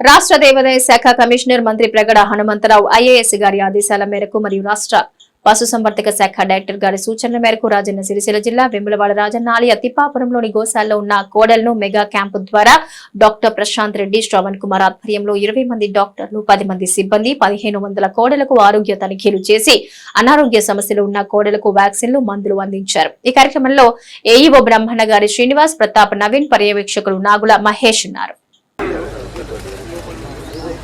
రాష్ట్ర దేవాదాయ శాఖ కమిషనర్ మంత్రి ప్రగడ హనుమంతరావు ఐఏఎస్ గారి ఆదేశాల మేరకు మరియు రాష్ట్ర పశుసంవర్ధక శాఖ డైరెక్టర్ గారి సూచనల మేరకు రాజన్న సిరిసిల్ల జిల్లా వెములవాడ రాజన్న ఆలయ తిప్పాపురంలోని గోశాలలో ఉన్న కోడలను మెగా క్యాంపు ద్వారా డాక్టర్ ప్రశాంత్ రెడ్డి శ్రవణ్ కుమార్ ఆధ్వర్యంలో ఇరవై మంది డాక్టర్లు పది మంది సిబ్బంది పదిహేను వందల కోడలకు ఆరోగ్య తనిఖీలు చేసి అనారోగ్య సమస్యలు ఉన్న కోడలకు వ్యాక్సిన్లు మందులు అందించారు. ఈ కార్యక్రమంలో ఏఈఓ బ్రహ్మణ గారి శ్రీనివాస్ ప్రతాప్ నవీన్ పర్యవేక్షకులు నాగుల మహేష్ ఉన్నారు.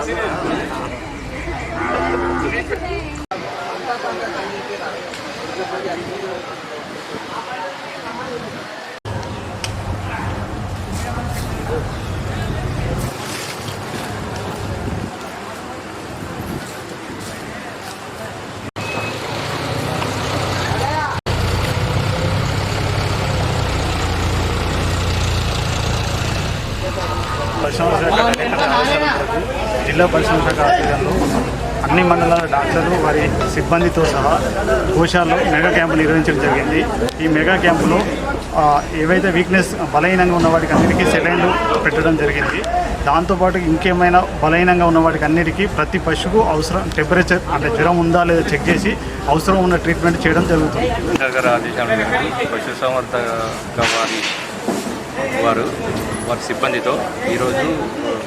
哎。పరిశ్రమ శాఖ జిల్లా పరిశ్రమ శాఖ ఆధ్వర్యంలో అన్ని మండలాల డాక్టర్లు వారి సిబ్బందితో సహా కోశాల్లో మెగా క్యాంపు నిర్వహించడం జరిగింది. ఈ మెగా క్యాంపులో ఏవైతే వీక్నెస్ బలహీనంగా ఉన్న వాటికి అన్నిటికీ సెలైన్లు పెట్టడం జరిగింది. దాంతోపాటు ఇంకేమైనా బలహీనంగా ఉన్న వాటికి అన్నిటికీ ప్రతి పశువుకు అవసరం టెంపరేచర్ అంటే జ్వరం ఉందా లేదా చెక్ చేసి అవసరం ఉన్న ట్రీట్మెంట్ చేయడం జరుగుతుంది. నగర ఆదేశాల వారి వారు వారి సిబ్బందితో ఈరోజు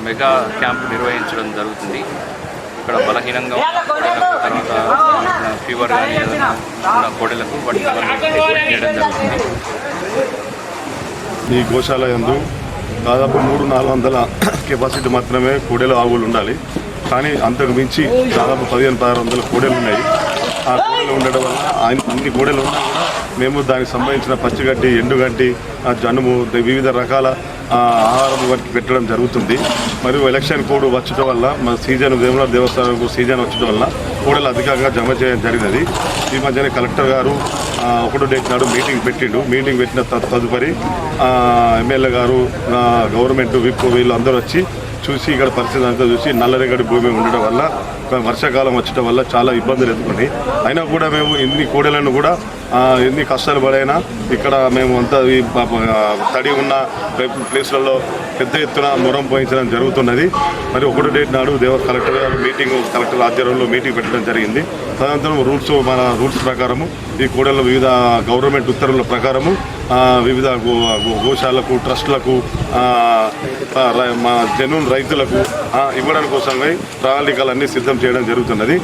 మెగా క్యాంప్ నిర్వహించడం జరుగుతుంది. ఇక్కడ బలహీనంగా తర్వాత ఫీవర్ కానీ ఏదైనా ఉన్న కోడెలకు వాటి చేయడం జరుగుతుంది. ఈ గోశాల ఎందు దాదాపు మూడు నాలుగు వందల కెపాసిటీ మాత్రమే కోడెల ఆవులు ఉండాలి. కానీ అంతకు మించి దాదాపు పదిహేను పదహారు వందల కోడెలు ఉన్నాయి. ఆ గోడలు ఉండడం వల్ల ఆయన అన్ని గోడలు ఉన్నా కూడా మేము దానికి సంబంధించిన పచ్చిగడ్డి ఎండుగడ్డి ఆ జనుము వివిధ రకాల ఆహారం వారికి పెట్టడం జరుగుతుంది. మరియు ఎలక్షన్ కోడ్ వచ్చడం వల్ల మన సీజన్ వేముల దేవస్థానం సీజన్ వచ్చడం వల్ల కూడలు అధికంగా జమ చేయడం జరిగినది. ఈ మధ్యనే కలెక్టర్ గారు ఆ, ఒకటో డేట్ నాడు మీటింగ్ పెట్టిండు. మీటింగ్ పెట్టిన త- తదుపరి ఎమ్మెల్యే గారు గవర్నమెంట్ విప్ వీళ్ళు అందరూ వచ్చి చూసి ఇక్కడ పరిస్థితి అంతా చూసి నల్లరేగడి భూమి ఉండడం వల్ల వర్షాకాలం వచ్చటం వల్ల చాలా ఇబ్బందులు ఎదుర్కొని అయినా కూడా మేము ఎన్ని కోడలను కూడా ఎన్ని కష్టాలు పడైనా ఇక్కడ మేము అంతా ఈ తడి ఉన్న ప్లేస్లలో పెద్ద ఎత్తున మొరం పోయించడం జరుగుతున్నది. మరి ఒకటో డేట్ నాడు దేవ కలెక్టర్ గారు మీటింగ్ కలెక్టర్ ఆధ్వర్యంలో మీటింగ్ పెట్టడం జరిగింది. తదనంతరం రూల్స్ మన రూల్స్ ప్రకారము ఈ కూడల వివిధ గవర్నమెంట్ ఉత్తర్వుల ప్రకారము వివిధ గో గోశాలకు ట్రస్టులకు మా జనూన్ రైతులకు ఇవ్వడానికి ఇవ్వడం కోసమై ప్రణాళికలన్నీ సిద్ధం చేయడం జరుగుతున్నది.